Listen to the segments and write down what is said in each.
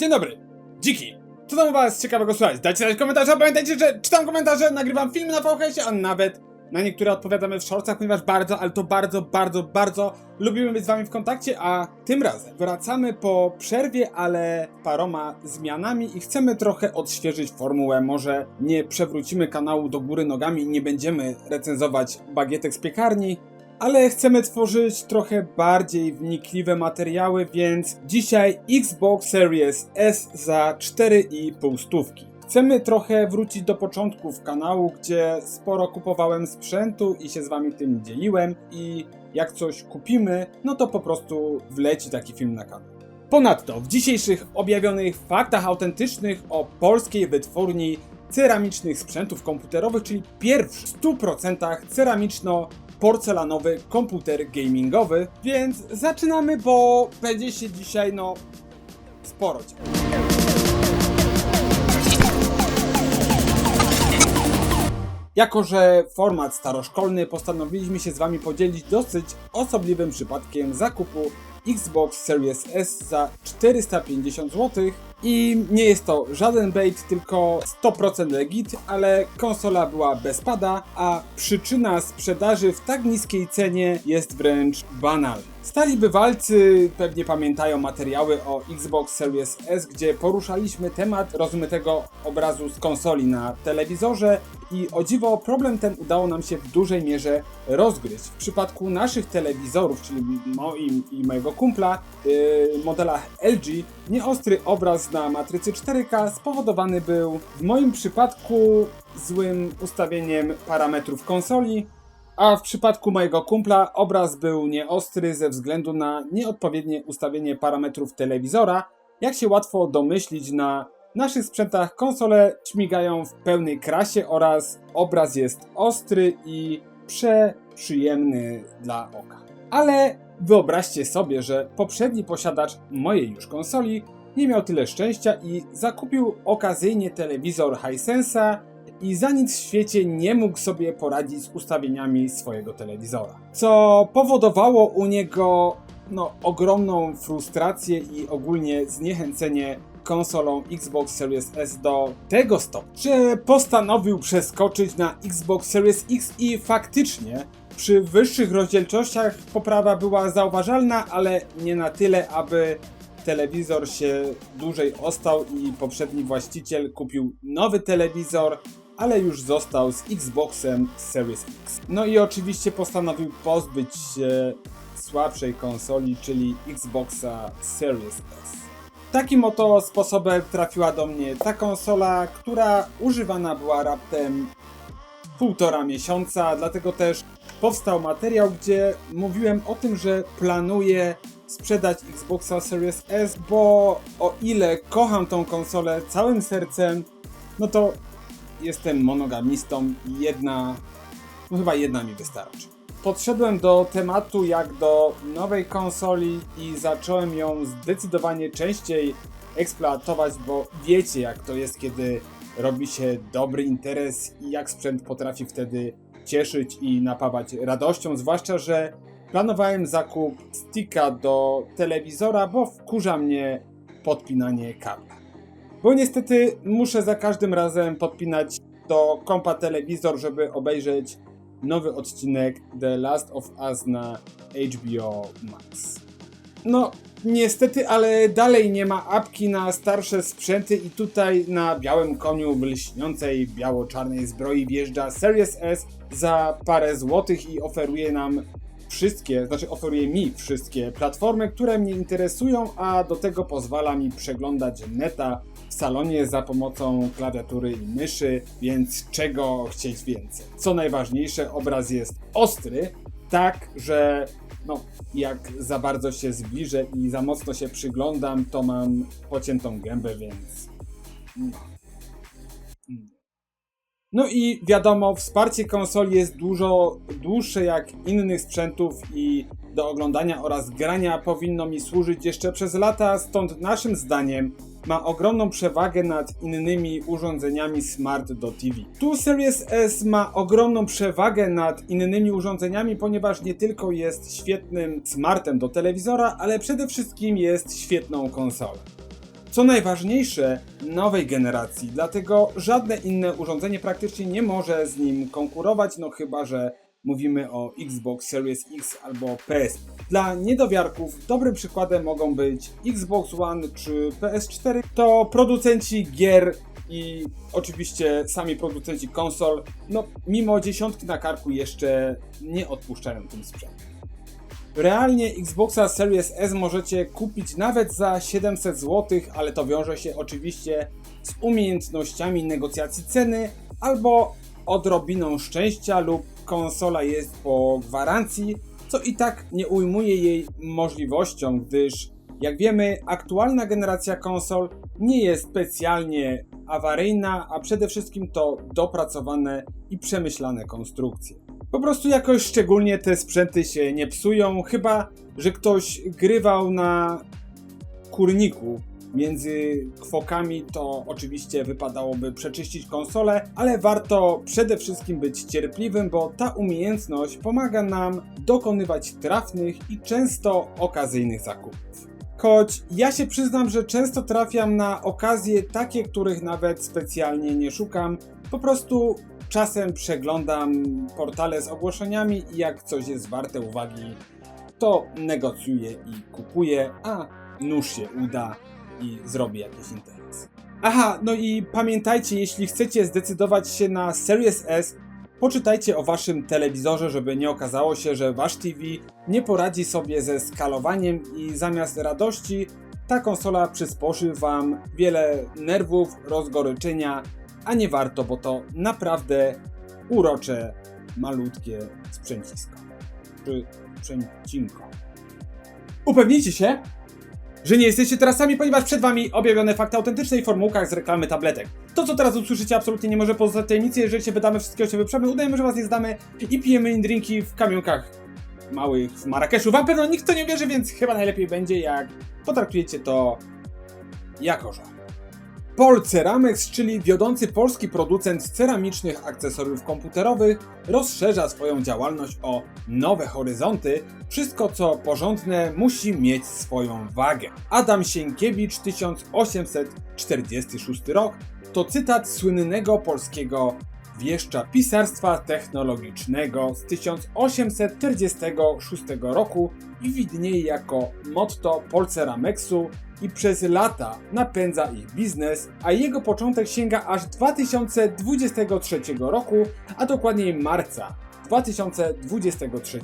Dzień dobry, dziki. Co tam u was ciekawego słuchać? Dajcie znać komentarze, pamiętajcie, że czytam komentarze, nagrywam filmy na VHS-ie, a nawet na niektóre odpowiadamy w shortsach, ponieważ bardzo, ale to bardzo, bardzo, bardzo lubimy być z wami w kontakcie, a tym razem wracamy po przerwie, ale paroma zmianami i chcemy trochę odświeżyć formułę. Może nie przewrócimy kanału do góry nogami i nie będziemy recenzować bagietek z piekarni, ale chcemy tworzyć trochę bardziej wnikliwe materiały, więc dzisiaj Xbox Series S za 4,5 stówki. Chcemy trochę wrócić do początków kanału, gdzie sporo kupowałem sprzętu i się z wami tym dzieliłem i jak coś kupimy, no to po prostu wleci taki film na kanał. Ponadto w dzisiejszych objawionych faktach autentycznych o polskiej wytwórni ceramicznych sprzętów komputerowych, czyli pierwszy w 100% ceramiczno-porcelanowy komputer gamingowy, więc zaczynamy, bo będzie się dzisiaj no sporo. Jako, że format staroszkolny, postanowiliśmy się z Wami podzielić dosyć osobliwym przypadkiem zakupu Xbox Series S za 450 zł i nie jest to żaden bait, tylko 100% legit, ale konsola była bez pada, a przyczyna sprzedaży w tak niskiej cenie jest wręcz banalna. Stali bywalcy pewnie pamiętają materiały o Xbox Series S, gdzie poruszaliśmy temat rozmytego obrazu z konsoli na telewizorze i o dziwo problem ten udało nam się w dużej mierze rozgryźć. W przypadku naszych telewizorów, czyli moim i mojego kumpla, yy, modelach LG, nieostry obraz na matrycy 4K spowodowany był w moim przypadku złym ustawieniem parametrów konsoli, a w przypadku mojego kumpla obraz był nieostry ze względu na nieodpowiednie ustawienie parametrów telewizora. Jak się łatwo domyślić, na naszych sprzętach konsole śmigają w pełnej krasie oraz obraz jest ostry i przeprzyjemny dla oka. Ale wyobraźcie sobie, że poprzedni posiadacz mojej już konsoli nie miał tyle szczęścia i zakupił okazyjnie telewizor Hisense'a i za nic w świecie nie mógł sobie poradzić z ustawieniami swojego telewizora. Co powodowało u niego no, ogromną frustrację i ogólnie zniechęcenie konsolą Xbox Series S do tego stopnia, że postanowił przeskoczyć na Xbox Series X i faktycznie przy wyższych rozdzielczościach poprawa była zauważalna, ale nie na tyle, aby telewizor się dłużej ostał i poprzedni właściciel kupił nowy telewizor, ale już został z Xboxem Series X. No i oczywiście postanowił pozbyć się słabszej konsoli, czyli Xboxa Series S. Takim oto sposobem trafiła do mnie ta konsola, która używana była raptem półtora miesiąca, dlatego też powstał materiał, gdzie mówiłem o tym, że planuję sprzedać Xboxa Series S, bo o ile kocham tą konsolę całym sercem, no to jestem monogamistą i jedna, no chyba jedna mi wystarczy. Podszedłem do tematu jak do nowej konsoli i zacząłem ją zdecydowanie częściej eksploatować, bo wiecie jak to jest, kiedy robi się dobry interes i jak sprzęt potrafi wtedy cieszyć i napawać radością, zwłaszcza, że planowałem zakup sticka do telewizora, bo wkurza mnie podpinanie kabla. Bo niestety muszę za każdym razem podpinać do kompa telewizor, żeby obejrzeć nowy odcinek The Last of Us na HBO Max. No, niestety, ale dalej nie ma apki na starsze sprzęty i tutaj na białym koniu lśniącej biało-czarnej zbroi wjeżdża Series S za parę złotych i oferuje nam wszystkie, znaczy oferuje mi wszystkie platformy, które mnie interesują, a do tego pozwala mi przeglądać neta w salonie za pomocą klawiatury i myszy, więc czego chcieć więcej. Co najważniejsze, obraz jest ostry, tak, że no, jak za bardzo się zbliżę i za mocno się przyglądam, to mam pociętą gębę, więc. No. No i wiadomo, wsparcie konsoli jest dużo dłuższe jak innych sprzętów i do oglądania oraz grania powinno mi służyć jeszcze przez lata, stąd naszym zdaniem ma ogromną przewagę nad innymi urządzeniami smart do TV. Tu Series S ma ogromną przewagę nad innymi urządzeniami, ponieważ nie tylko jest świetnym smartem do telewizora, ale przede wszystkim jest świetną konsolą. Co najważniejsze, nowej generacji, dlatego żadne inne urządzenie praktycznie nie może z nim konkurować, no chyba że mówimy o Xbox Series X albo PS. Dla niedowiarków dobrym przykładem mogą być Xbox One czy PS4. To producenci gier i oczywiście sami producenci konsol, no mimo dziesiątki na karku jeszcze nie odpuszczają tym sprzętem. Realnie Xboxa Series S możecie kupić nawet za 700 zł, ale to wiąże się oczywiście z umiejętnościami negocjacji ceny albo odrobiną szczęścia lub konsola jest po gwarancji, co i tak nie ujmuje jej możliwościom, gdyż jak wiemy, aktualna generacja konsol nie jest specjalnie awaryjna, a przede wszystkim to dopracowane i przemyślane konstrukcje. Po prostu jakoś szczególnie te sprzęty się nie psują, chyba że ktoś grywał na kurniku. Między kwokami to oczywiście wypadałoby przeczyścić konsolę, ale warto przede wszystkim być cierpliwym, bo ta umiejętność pomaga nam dokonywać trafnych i często okazyjnych zakupów. Choć ja się przyznam, że często trafiam na okazje takie, których nawet specjalnie nie szukam, po prostu czasem przeglądam portale z ogłoszeniami i jak coś jest warte uwagi, to negocjuję i kupuję, a nóż się uda i zrobię jakiś interes. Aha, no i pamiętajcie, jeśli chcecie zdecydować się na Series S, poczytajcie o waszym telewizorze, żeby nie okazało się, że wasz TV nie poradzi sobie ze skalowaniem i zamiast radości ta konsola przysporzy wam wiele nerwów, rozgoryczenia, a nie warto, bo to naprawdę urocze, malutkie sprzęcisko. Czy sprzęcinko. Upewnijcie się, że nie jesteście teraz sami, ponieważ przed wami objawione fakty autentyczne i formułkach z reklamy tabletek. To, co teraz usłyszycie, absolutnie nie może pozostać tajemnicy. Jeżeli się wydamy, wszystkiego się wyprzemy, udajemy, że was nie zdamy i pijemy in drinki w kamionkach małych w Marrakeszu. Wam pewno nikt to nie wierzy, więc chyba najlepiej będzie, jak potraktujecie to jako żart. Pol Ceramex, czyli wiodący polski producent ceramicznych akcesoriów komputerowych, rozszerza swoją działalność o nowe horyzonty. Wszystko co porządne musi mieć swoją wagę. Adam Sienkiewicz, 1846 rok, to cytat słynnego polskiego wieszcza pisarstwa technologicznego z 1846 roku i widnieje jako motto Polceramexu i przez lata napędza ich biznes, a jego początek sięga aż 2023 roku, a dokładniej marca 2023.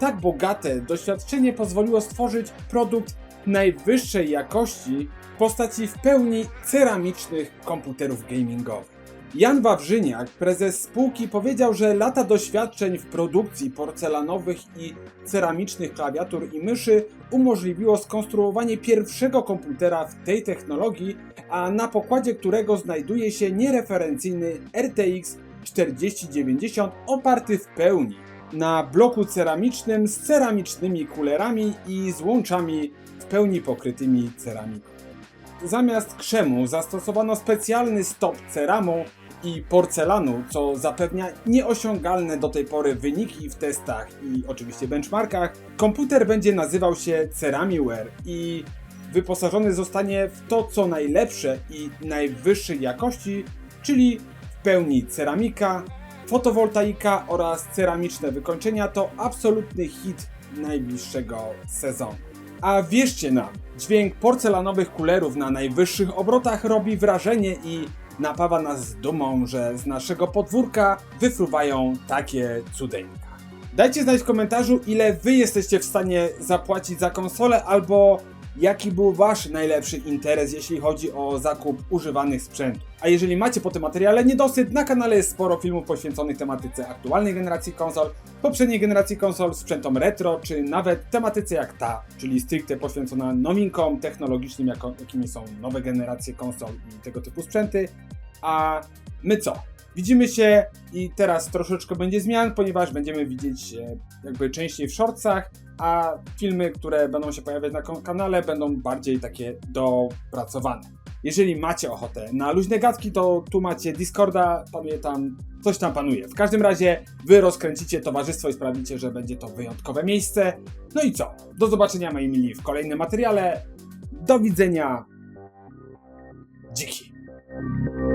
Tak bogate doświadczenie pozwoliło stworzyć produkt najwyższej jakości w postaci w pełni ceramicznych komputerów gamingowych. Jan Wawrzyniak, prezes spółki, powiedział, że lata doświadczeń w produkcji porcelanowych i ceramicznych klawiatur i myszy umożliwiło skonstruowanie pierwszego komputera w tej technologii, a na pokładzie którego znajduje się niereferencyjny RTX 4090 oparty w pełni na bloku ceramicznym z ceramicznymi kulerami i złączami w pełni pokrytymi ceramiką. Zamiast krzemu zastosowano specjalny stop ceramu i porcelanu, co zapewnia nieosiągalne do tej pory wyniki w testach i oczywiście benchmarkach. Komputer będzie nazywał się Ceramiware i wyposażony zostanie w to co najlepsze i najwyższej jakości, czyli w pełni ceramika, fotowoltaika oraz ceramiczne wykończenia to absolutny hit najbliższego sezonu. A wierzcie nam, dźwięk porcelanowych kulerów na najwyższych obrotach robi wrażenie i napawa nas dumą, że z naszego podwórka wyfruwają takie cudeńka. Dajcie znać w komentarzu, ile wy jesteście w stanie zapłacić za konsolę, albo jaki był wasz najlepszy interes, jeśli chodzi o zakup używanych sprzętów. A jeżeli macie po tym materiale niedosyt, na kanale jest sporo filmów poświęconych tematyce aktualnej generacji konsol, poprzedniej generacji konsol, sprzętom retro, czy nawet tematyce jak ta, czyli stricte poświęcona nowinkom technologicznym, jakimi są nowe generacje konsol i tego typu sprzęty. A my co? Widzimy się i teraz troszeczkę będzie zmian, ponieważ będziemy widzieć się jakby częściej w shortsach, a filmy, które będą się pojawiać na kanale będą bardziej takie dopracowane. Jeżeli macie ochotę na luźne gadki, to tu macie Discorda, pamiętam, coś tam panuje. W każdym razie wy rozkręcicie towarzystwo i sprawicie, że będzie to wyjątkowe miejsce. No i co? Do zobaczenia moi mili w kolejnym materiale. Do widzenia.